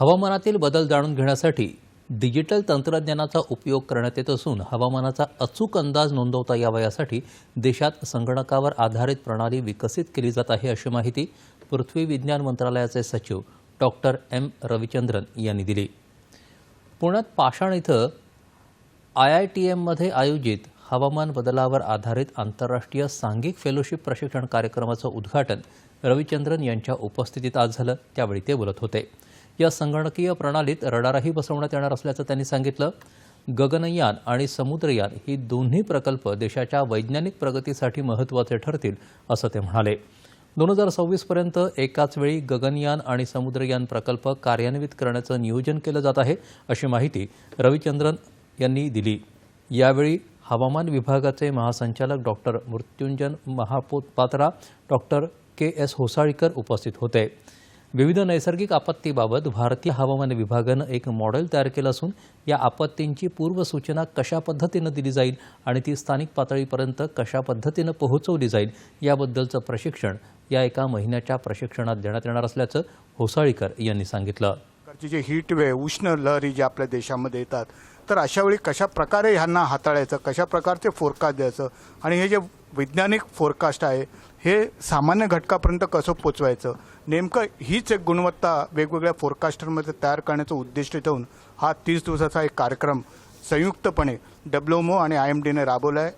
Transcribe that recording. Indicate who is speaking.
Speaker 1: हवामानातील बदल जाणून घेण्यासाठी डिजिटल तंत्रज्ञानाचा उपयोग करण्यात येत असून हवामानाचा अचूक अंदाज नोंदवता यावा यासाठी देशात संगणकावर आधारित प्रणाली विकसित केली जात आहे अशी माहिती पृथ्वी विज्ञान मंत्रालयाचे सचिव डॉक्टर एम. रविचंद्रन यांनी दिली. पुण्यात पाषाण इथं आय आय टी एममध्ये आयोजित हवामान बदलावर आधारित आंतरराष्ट्रीय सांघिक फेलोशिप प्रशिक्षण कार्यक्रमाचं उद्घाटन रविचंद्रन यांच्या उपस्थितीत आज झालं. त्यावेळी ते बोलत होते. या संगणकीय प्रणालीत रडारही बसवण्यात येणार असल्याचं त्यांनी सांगितलं. गगनयान आणि समुद्रयान ही दोन्ही प्रकल्प देशाच्या वैज्ञानिक प्रगतीसाठी महत्त्वाचे ठरतील असं ते म्हणाले. दोन हजार सव्वीसपर्यंत एकाच वेळी गगनयान आणि समुद्रयान प्रकल्प कार्यान्वित करण्याचं नियोजन केलं जात आहे अशी माहिती रविचंद्रन यांनी दिली. यावेळी हवामान विभागाचे महासंचालक doctor Mrutyunjay Mohapatra doctor K S Hosalikar उपस्थित होते. विविध नैसर्गिक आपत्तीबाबत भारतीय हवामान विभागानं एक मॉडेल तयार केलं असून या आपत्तींची पूर्वसूचना कशा पद्धतीनं दिली जाईल आणि ती स्थानिक पातळीपर्यंत कशा पद्धतीनं पोहोचवली जाईल याबद्दलचं प्रशिक्षण या एका महिन्याच्या प्रशिक्षणात देण्यात येणार असल्याचं होसाळीकर यांनी सांगितलं.
Speaker 2: जे हीट वेव्ह उष्ण लहरी जे आपल्या देशामध्ये येतात तर अशा वेळी कशा प्रकारे ह्यांना हाताळायचं कशा प्रकारचे फोरकास्ट द्यायचं आणि हे जे वैज्ञानिक फोरकास्ट आहे हे सामान्य घटकापर्यंत कसं पोचवायचं? नेमकं हीच एक गुणवत्ता वेगवेगळ्या फोरकास्टरमध्ये तयार करण्याचं उद्दिष्ट ठेवून हा तीस दिवसाचा एक कार्यक्रम संयुक्तपणे डब्ल्यूएमओ आणि आय एम डीने राबवला आहे